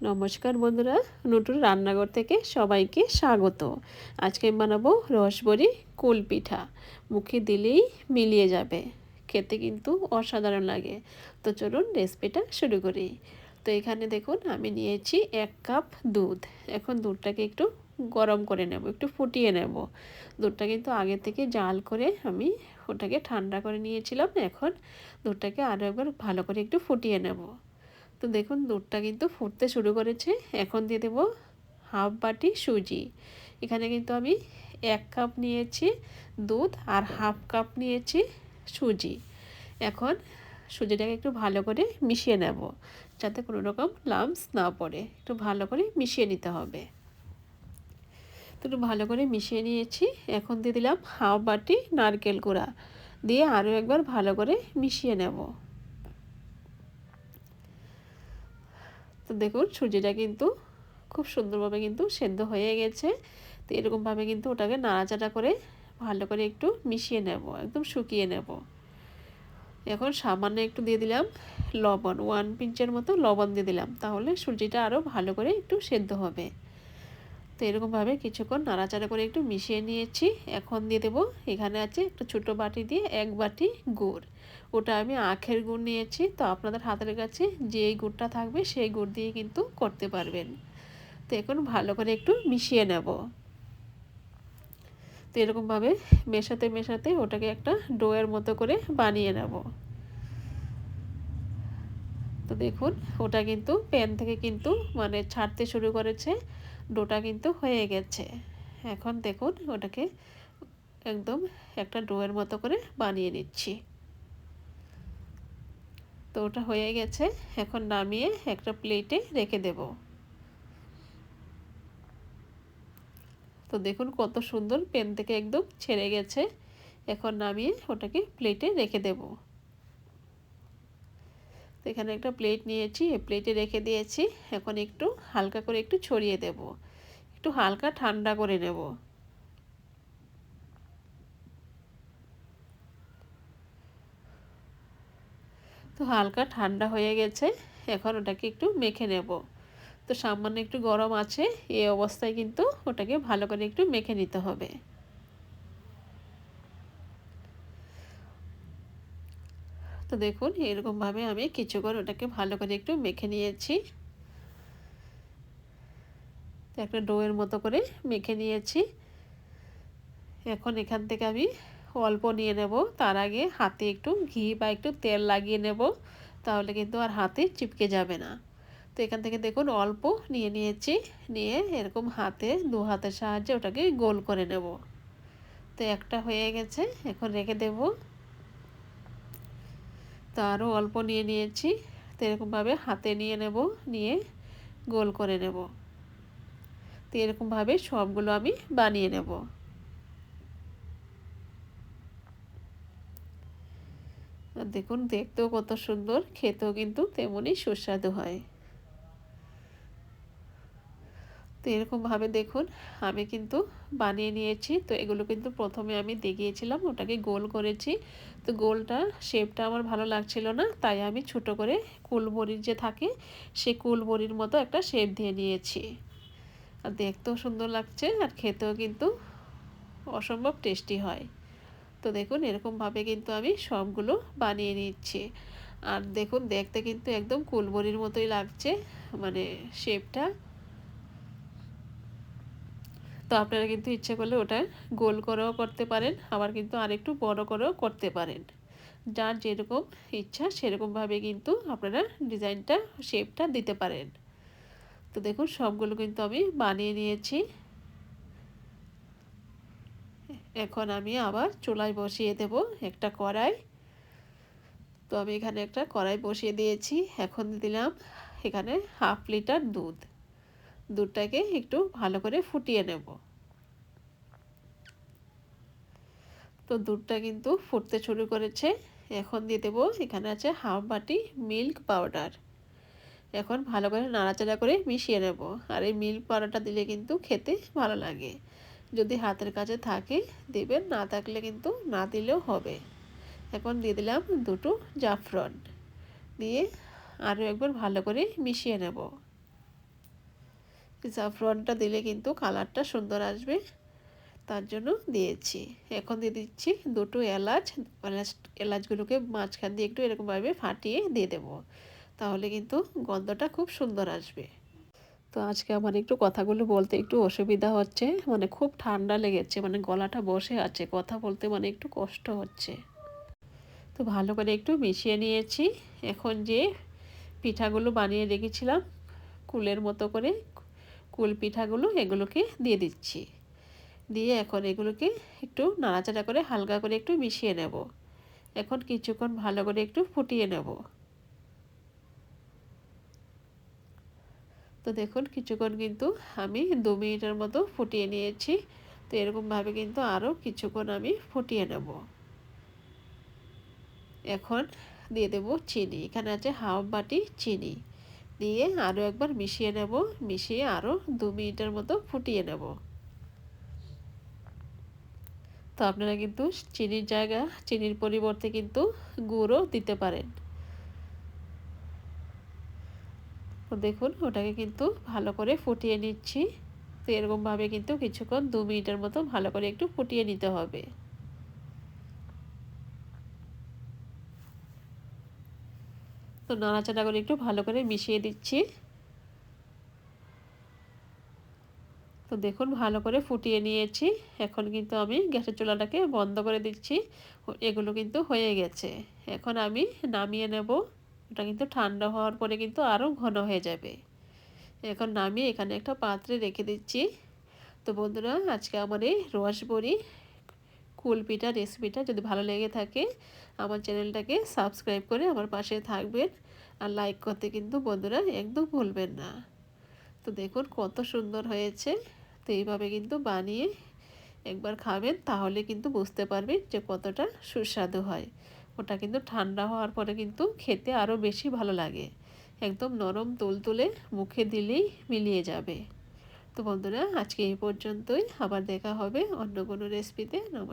নমস্কার বন্ধুরা নতুন রান্নাঘর থেকে সবাইকে স্বাগত। আজকে বানাবো রসবরি কুল পিঠা। মুখে দিলেই মিলিয়ে যাবে। খেতে কিন্তু অসাধারণ লাগে। তো চলুন রেসিপিটা শুরু করি। তো এখানে দেখুন, আমি নিয়েছি এক কাপ দুধ। এখন দুধটাকে একটু গরম করে নেব, একটু ফুটিয়ে নেব। দুধটা কিন্তু আগে থেকে জাল করে আমি ওটাকে ঠান্ডা করে নিয়েছিলাম। এখন দুধটাকে আরও একবার ভালো করে একটু ফুটিয়ে নেব। তো দেখুন, দুধটা কিন্তু ফুটতে শুরু করেছে। এখন দিয়ে দেবো হাফ বাটি সুজি। এখানে কিন্তু আমি এক কাপ নিয়েছি দুধ আর হাফ কাপ নিয়েছি সুজি। এখন সুজিটাকে একটু ভালো করে মিশিয়ে নেব, যাতে কোনো রকম লামস না পড়ে। একটু ভালো করে মিশিয়ে নিতে হবে। তো একটু ভালো করে মিশিয়ে নিয়েছি। এখন দিয়ে দিলাম হাফ বাটি নারকেল গুঁড়া। দিয়ে আরও একবার ভালো করে মিশিয়ে নেব। তো দেখুন, সুজিটা কিন্তু খুব সুন্দরভাবে কিন্তু সেদ্ধ হয়ে গেছে। তো এরকমভাবে কিন্তু ওটাকে নাড়াচাড়া করে ভালো করে একটু মিশিয়ে নেব, একদম শুকিয়ে নেব। এখন সামান্য একটু দিয়ে দিলাম লবণ ওয়ান পিঞ্চের মতো লবণ দিয়ে দিলাম, তাহলে সুজিটা আরও ভালো করে একটু সেদ্ধ হবে। তো এরকমভাবে কিছুক্ষণ নাড়াচাড়া করে একটু মিশিয়ে নিয়েছি। এখন দিয়ে দেবো, এখানে আছে একটা ছোটো বাটি দিয়ে এক বাটি গুড়। ওটা আমি আখের গুড় নিয়েছি, তো আপনাদের হাতের কাছে যেই গুড়টা থাকবে সেই গুড় দিয়ে কিন্তু করতে পারবেন। তো এখন ভালো করে একটু মিশিয়ে নেব। তো এরকমভাবে মেশাতে মেশাতে ওটাকে একটা ডোয়ের মতো করে বানিয়ে নেব। তো দেখুন, ওটা কিন্তু প্যান থেকে কিন্তু মানে ছাড়তে শুরু করেছে। ডোটা কিন্তু হয়ে গেছে। এখন দেখুন, ওটাকে একদম একটা ডোয়ের মতো করে বানিয়ে নিচ্ছি। তো ওটা হয়ে গেছে, এখন নামিয়ে একটা প্লেটে রেখে দেব। তো দেখুন, কত সুন্দর পেন থেকে একদম ছেড়ে গেছে। এখন নামিয়ে ওটাকে প্লেটে রেখে দেব। তো এখানে একটা প্লেট নিয়েছি প্লেটে রেখে দিয়েছি। এখন একটু হালকা করে একটু ছড়িয়ে দেব। একটু হালকা ঠান্ডা করে নেব। তো হালকা ঠান্ডা হয়ে গেছে, এখন ওটাকে একটু মেখে নেব। তো সামান্য একটু গরম আছে, এই অবস্থায় কিন্তু ওটাকে ভালো করে একটু মেখে নিতে হবে। তো দেখুন, এরকমভাবে আমি কিছুক্ষণ ওটাকে ভালো করে একটু মেখে নিয়েছি। একটা ডোয়ের মতো করে মেখে নিয়েছি। এখন এখান থেকে আমি অল্প নিয়ে নেব। তার আগে হাতে একটু ঘি বা একটু তেল লাগিয়ে নেব। তাহলে কিন্তু আর হাতে চিপকে যাবে না। তো এখান থেকে দেখুন, অল্প নিয়ে নিয়েছি। নিয়ে এরকম হাতে, দু হাতের সাহায্যে ওটাকে গোল করে নেব। তো একটা হয়ে গেছে, এখন রেখে দেব। তো আরও অল্প নিয়ে নিয়েছি। তো এরকমভাবে হাতে নিয়ে নেব, নিয়ে গোল করে নেব। তো এরকমভাবে সবগুলো আমি বানিয়ে নেব। দেখুন, দেখতেও কত সুন্দর, খেতেও কিন্তু তেমনই সুস্বাদু হয়। তো এরকমভাবে দেখুন, আমি কিন্তু বানিয়ে নিয়েছি। তো এগুলো কিন্তু প্রথমে আমি দেখিয়েছিলাম, ওটাকে গোল করেছি। তো গোলটা শেপটা আমার ভালো লাগছিল না, তাই আমি ছোট করে কুলবড়ির যে থাকে, সে কুলবড়ির মতো একটা শেপ দিয়ে নিয়েছি। আর দেখতেও সুন্দর লাগছে, আর খেতেও কিন্তু অসম্ভব টেস্টি হয়। তো দেখুন, এরকমভাবে কিন্তু আমি সবগুলো বানিয়ে নিচ্ছি। আর দেখুন, দেখতে কিন্তু একদম কুলবড়ির মতোই লাগছে মানে শেপটা তো আপনারা কিন্তু ইচ্ছে করলে ওটা গোল করেও করতে পারেন, আবার কিন্তু আরেকটু বড় করেও করতে পারেন। যার যেরকম ইচ্ছা সেরকমভাবে কিন্তু আপনারা ডিজাইনটা, শেপটা দিতে পারেন। তো দেখুন, সবগুলো কিন্তু আমি বানিয়ে নিয়েছি। এখন আমি আবার চুলায় বসিয়ে দেব একটা কড়াই। তো আমি এখানে একটা কড়াই বসিয়ে দিয়েছি। এখন দিলাম এখানে হাফ লিটার দুধ। দুধটাকে একটু ভালো করে ফুটিয়ে নেব। তো দুধটা কিন্তু ফুটতে শুরু করেছে। এখন দিয়ে দেবো, এখানে আছে হাফ বাটি মিল্ক পাউডার। এখন ভালো করে নাড়াচাড়া করে মিশিয়ে নেব। আর এই মিল্ক পাউডারটা দিলে কিন্তু খেতে ভালো লাগে। যদি হাতের কাছে থাকে, দেবেন, না থাকলে কিন্তু না দিলেও হবে। এখন দিয়ে দিলাম দুটো জাফরন। দিয়ে আরও একবার ভালো করে মিশিয়ে নেব। জাফরানটা দিলে কিন্তু কালারটা সুন্দর আসবে। তার জন্য দিয়েছি। এখন দিয়ে দিচ্ছি দুটো এলাচ। এলাচ, এলাচগুলোকে মাঝখান দিয়ে একটু এরকমভাবে ফাটিয়ে দিয়ে দেবো। তাহলে কিন্তু গন্ধটা খুব সুন্দর আসবে। তো আজকে আমার একটু কথাগুলো বলতে একটু অসুবিধা হচ্ছে। মানে খুব ঠান্ডা লেগেছে। মানে গলাটা বসে আছে। কথা বলতে মানে একটু কষ্ট হচ্ছে। তো ভালো করে একটু মিশিয়ে নিয়েছি। এখন যে পিঠাগুলো বানিয়ে রেখেছিলাম, কুলের মতো করে কুল পিঠাগুলো এগুলোকে দিয়ে দিচ্ছি। দিয়ে এখন এগুলোকে একটু নাড়াচাড়া করে হালকা করে একটু মিশিয়ে নেব। এখন কিছুক্ষণ ভালো করে একটু ফুটিয়ে নেব। তো দেখুন কিছুক্ষণ কিন্তু আমি দু মিনিটের মতো ফুটিয়ে নিয়েছি। তো এরকমভাবে কিন্তু আরও কিছুক্ষণ আমি ফুটিয়ে নেব। এখন দিয়ে দেব চিনি। এখানে আছে হাফ বাটি চিনি। দিয়ে আরও একবার মিশিয়ে নেব। মিশিয়ে আরও দু মিনিটের মতো ফুটিয়ে নেব। তো আপনারা কিন্তু চিনির জায়গা, চিনির পরিবর্তে কিন্তু গুঁড়ও দিতে পারেন। দেখুন, ওটাকে কিন্তু ভালো করে ফুটিয়ে নিচ্ছি। তো এরকমভাবে কিন্তু কিছুক্ষণ দু মিনিটের মতো ভালো করে একটু ফুটিয়ে নিতে হবে। তো নাড়াচাড়া করে একটু ভালো করে মিশিয়ে দিচ্ছি। তো দেখুন, ভালো করে ফুটিয়ে নিয়েছি। এখন কিন্তু আমি গ্যাসের চুলাটাকে বন্ধ করে দিচ্ছি। এগুলো কিন্তু হয়ে গেছে। এখন আমি নামিয়ে নেব। ওটা কিন্তু ঠান্ডা হওয়ার পরে কিন্তু আরও ঘন হয়ে যাবে। এখন নামিয়ে এখানে একটা পাত্রে রেখে দিচ্ছি। তো বন্ধুরা, আজকে আমার এই রসবড়ি কুল পিঠা রেসিপিটা যদি ভালো লেগে থাকে, আমার চ্যানেলটাকে সাবস্ক্রাইব করে আমার পাশে থাকবেন। আর লাইক করতে কিন্তু বন্ধুরা একদম ভুলবেন না। তো দেখুন কত সুন্দর হয়েছে। তো এইভাবে কিন্তু বানিয়ে একবার খাবেন, তাহলে কিন্তু বুঝতে পারবেন যে কতটা সুস্বাদু হয়। ওটা কিন্তু ঠান্ডা হওয়ার পরে কিন্তু খেতে আরও বেশি ভালো লাগে। একদম নরম তুলতুলে মুখে দিলেই মিলিয়ে যাবে। তো বন্ধুরা আজকে এই পর্যন্তই। আবার দেখা হবে অন্য কোনো রেসিপিতে নমস্কার।